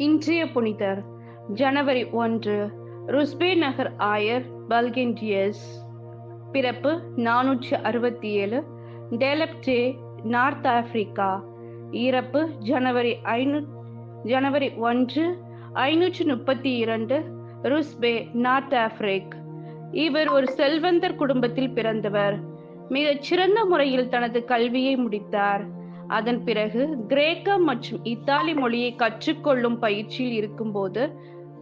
இன்றைய புனிதர் ஜனவரி ஒன்று ருஸ்பே நகர் ஆயர் பல்கென்டியஸ். பிறப்பு நானூற்றி அறுபத்தி ஏழு டெலப்டே நார்த் ஆப்பிரிக்கா இறப்பு ஜனவரி ஐநூ ஜனவரி ஒன்று ஐநூற்றி முப்பத்தி இரண்டு ருஸ்பே நார்த் ஆப்பிரிக் இவர் ஒரு செல்வந்தர் குடும்பத்தில் பிறந்தவர். மிகச் சிறந்த முறையில் தனது கல்வியை முடித்தார். அதன் பிறகு கிரேக்க மற்றும் இத்தாலி மொழியை கற்றுக்கொள்ளும் பயிற்சியில் இருக்கும்போது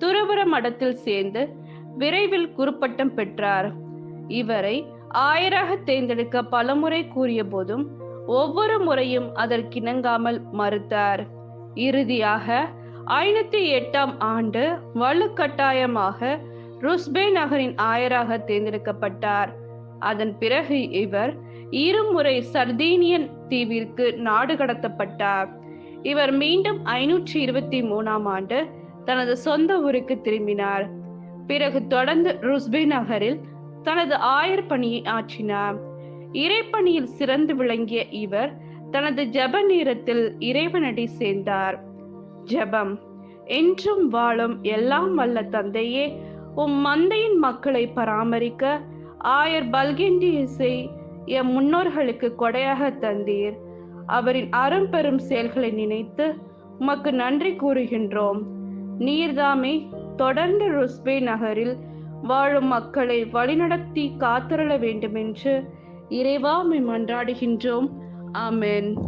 துறவர மடத்தில் சேர்ந்து விரைவில் குருப்பட்டம் பெற்றார். இவரை ஆயராக தேர்ந்தெடுக்க பலமுறை கூறிய போதும் ஒவ்வொரு முறையும் அதற்கிணங்காமல் மறுத்தார். இறுதியாக ஐநூத்தி எட்டாம் ஆண்டு வலுக்கட்டாயமாக ருஸ்பே நகரின் ஆயராக தேர்ந்தெடுக்கப்பட்டார். அதன் பிறகு இவர் இருமுறை சர்தீனியன் தீவிற்கு நாடு கடத்தப்பட்டார். இவர் மீண்டும் ஐநூற்றி இருபத்தி மூணாம் ஆண்டு தனது சொந்த ஊருக்கு திரும்பினார். பிறகு தொடர்ந்து ருஸ்பே நகரில் தனது ஆயர் பணியை ஆற்றினார். இறைப்பணியில் சிறந்து விளங்கிய இவர் தனது ஜப நேரத்தில் இறைவனடி சேர்ந்தார். ஜபம். என்றும் வாழும் எல்லாம் வல்ல தந்தையே உம் மந்தையின் மக்களை பராமரிக்க ஆயர் பல்கெண்டியஸை எம் முன்னோர்களுக்கு கொடையாக தந்தீர். அவரின் அரும்பெரும் செயல்களை நினைத்து உமக்கு நன்றி கூறுகின்றோம். நீர்தாமே தொடர்ந்து ருஸ்பே நகரில் வாழும் மக்களை வழிநடத்தி காத்திரள வேண்டுமென்று இறைவா மன்றாடுகின்றோம். ஆமேன்.